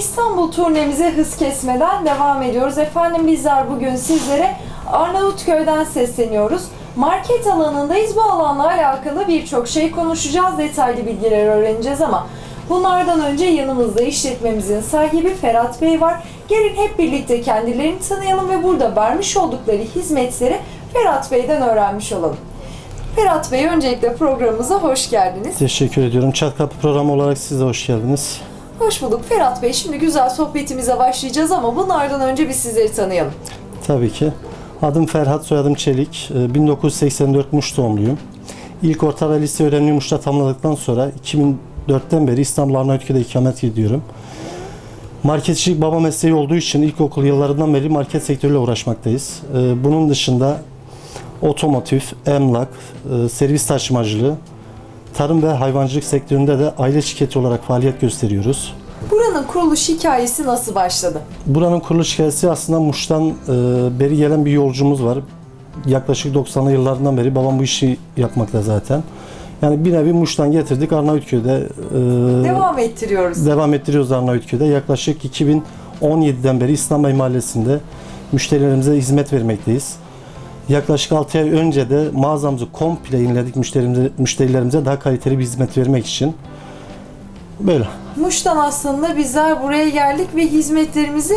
İstanbul turnemize hız kesmeden devam ediyoruz. Efendim bizler bugün sizlere Arnavutköy'den sesleniyoruz. Market alanındayız. Bu alanla alakalı birçok şey konuşacağız. Detaylı bilgiler öğreneceğiz ama bunlardan önce yanımızda işletmemizin sahibi Ferhat Bey var. Gelin hep birlikte kendilerini tanıyalım ve burada vermiş oldukları hizmetleri Ferhat Bey'den öğrenmiş olalım. Ferhat Bey öncelikle programımıza hoş geldiniz. Teşekkür ediyorum. Çat Kapı programı olarak siz de hoş geldiniz. Hoş bulduk Ferhat Bey. Şimdi güzel sohbetimize başlayacağız ama bunlardan önce bir sizleri tanıyalım. Tabii ki. Adım Ferhat, soyadım Çelik. Ee, 1984 Muş doğumluyum. İlk orta ve lise öğrenimi Muş'ta tamamladıktan sonra 2004'ten beri İstanbul Arnavutköy'de ikamet ediyorum. Marketçilik baba mesleği olduğu için ilkokul yıllarından beri market sektörüyle uğraşmaktayız. Ee, Bunun dışında otomotiv, emlak, e, servis taşımacılığı, tarım ve hayvancılık sektöründe de aile şirketi olarak faaliyet gösteriyoruz. Buranın kuruluş hikayesi nasıl başladı? Buranın kuruluş hikayesi aslında Muş'tan e, beri gelen bir yolcumuz var. Yaklaşık 90'lı yıllardan beri babam bu işi yapmakta zaten. Yani bir nevi Muş'tan getirdik Arnavutköy'de e, Devam ettiriyoruz. devam ettiriyoruz Arnavutköy'de. Yaklaşık 2017'den beri İslam Bey Mahallesi'nde müşterilerimize hizmet vermekteyiz. Yaklaşık 6 ay önce de mağazamızı komple yeniledik müşterimize, müşterilerimize daha kaliteli bir hizmet vermek için. Böyle. Muş'tan aslında bizler buraya geldik ve hizmetlerimizi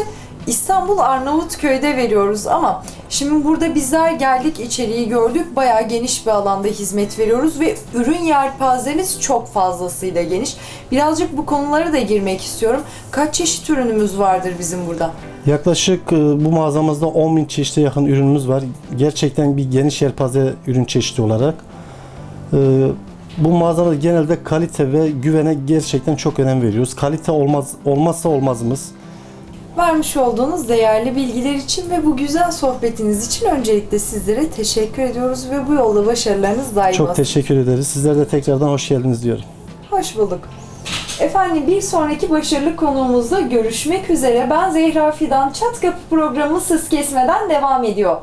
İstanbul Arnavutköy'de veriyoruz ama şimdi burada bizler geldik içeriği gördük bayağı geniş bir alanda hizmet veriyoruz ve ürün yelpazemiz çok fazlasıyla geniş. Birazcık bu konulara da girmek istiyorum. Kaç çeşit ürünümüz vardır bizim burada? Yaklaşık e, bu mağazamızda 10 bin çeşite yakın ürünümüz var. Gerçekten bir geniş yelpaze ürün çeşidi olarak. E, Bu mağazada genelde kalite ve güvene gerçekten çok önem veriyoruz. Kalite olmaz olmazsa olmazımız. Vermiş olduğunuz değerli bilgiler için ve bu güzel sohbetiniz için öncelikle sizlere teşekkür ediyoruz ve bu yolda başarılarınız daim Çok olsun. teşekkür ederiz. Sizler de tekrardan hoş geldiniz diyorum. Hoş bulduk. Efendim bir sonraki başarılı konuğumuzda görüşmek üzere. Ben Zehra Fidan. Çat Kapı programı sız kesmeden devam ediyor.